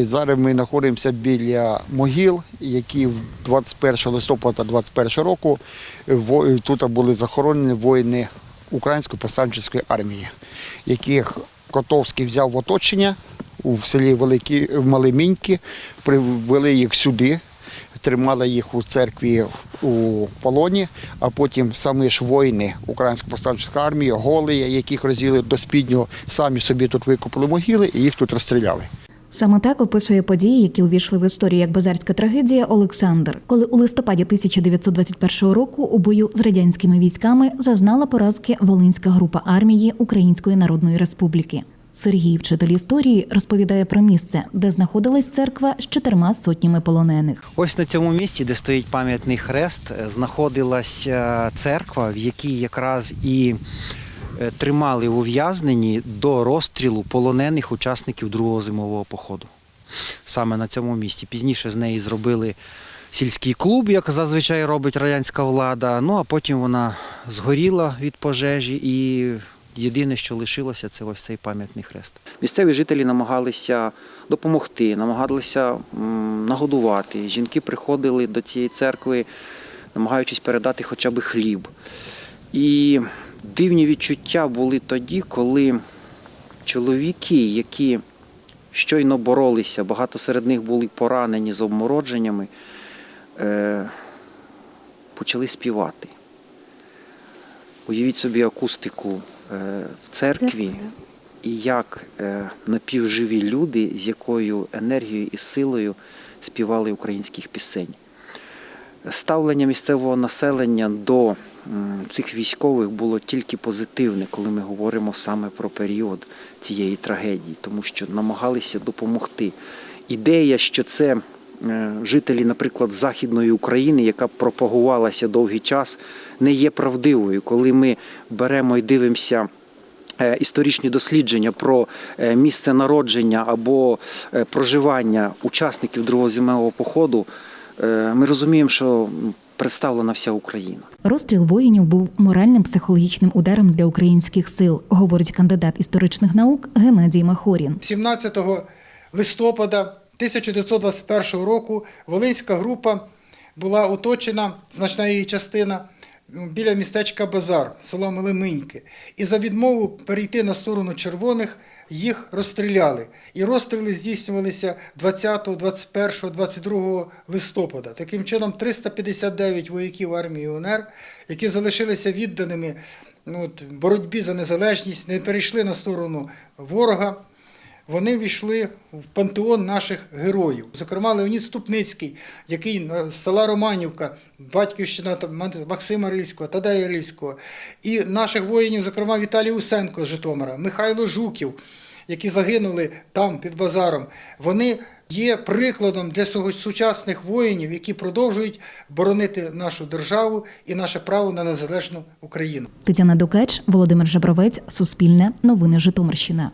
Зараз ми знаходимося біля могил, які 21 листопада 21 року тут були захоронені воїни Української повстанчої армії, яких Котовський взяв в оточення у селі Великі Мали Міньки, привели їх сюди, тримали їх у церкві у полоні, а потім самі ж воїни Української повстанчої армії, голі, яких розділи до спіднього, самі собі тут викопали могили і їх тут розстріляли. Саме так описує події, які увійшли в історію як базарська трагедія Олександр, коли у листопаді 1921 року у бою з радянськими військами зазнала поразки Волинська група армії Української Народної Республіки. Сергій, вчитель історії, розповідає про місце, де знаходилась церква з чотирма сотнями полонених. Ось на цьому місці, де стоїть пам'ятний хрест, е, знаходилась е, церква, в якій якраз і тримали в ув'язненні до розстрілу полонених учасників другого зимового походу. Саме на цьому місці. Пізніше з неї зробили сільський клуб, як зазвичай робить радянська влада. Ну а потім вона згоріла від пожежі і. Єдине, що лишилося, це ось цей пам'ятний хрест. Місцеві жителі намагалися допомогти, намагалися нагодувати. Жінки приходили до цієї церкви, намагаючись передати хоча б хліб. І дивні відчуття були тоді, коли чоловіки, які щойно боролися, багато серед них були поранені з обмородженнями, е, почали співати. Уявіть собі акустику е, в церкві, і як е, напівживі люди, з якою енергією і силою співали українських пісень. Ставлення місцевого населення до цих військових було тільки позитивне, коли ми говоримо саме про період цієї трагедії, тому що намагалися допомогти. Ідея, що це е, жителі, наприклад, Західної України, яка пропагувалася довгий час, не є правдивою. Коли ми беремо і дивимося е, історичні дослідження про е, місце народження або проживання учасників Другого зимового походу, ми розуміємо, що представлена вся Україна. Розстріл воїнів був моральним психологічним ударом для українських сил, говорить кандидат історичних наук Геннадій Махорін. 17 листопада 1921 року Волинська група була оточена, значна її частина, біля містечка Базар, село Мелеминьки. І за відмову перейти на сторону червоних їх розстріляли. І розстріли здійснювалися 20, 21, 22 листопада. Таким чином, 359 вояків армії УНР, які залишилися відданими ну, от, боротьбі за незалежність, не перейшли на сторону ворога вони війшли в пантеон наших героїв. Зокрема, Леонід Ступницький, який з села Романівка, батьківщина Максима Рильського, Тадея Рильського, і наших воїнів, зокрема Віталій Усенко з Житомира, Михайло Жуків, які загинули там під базаром. Вони є прикладом для сучасних воїнів, які продовжують боронити нашу державу і наше право на незалежну Україну. Тетяна Дукач, Володимир Жабровець, Суспільне, Новини Житомирщина.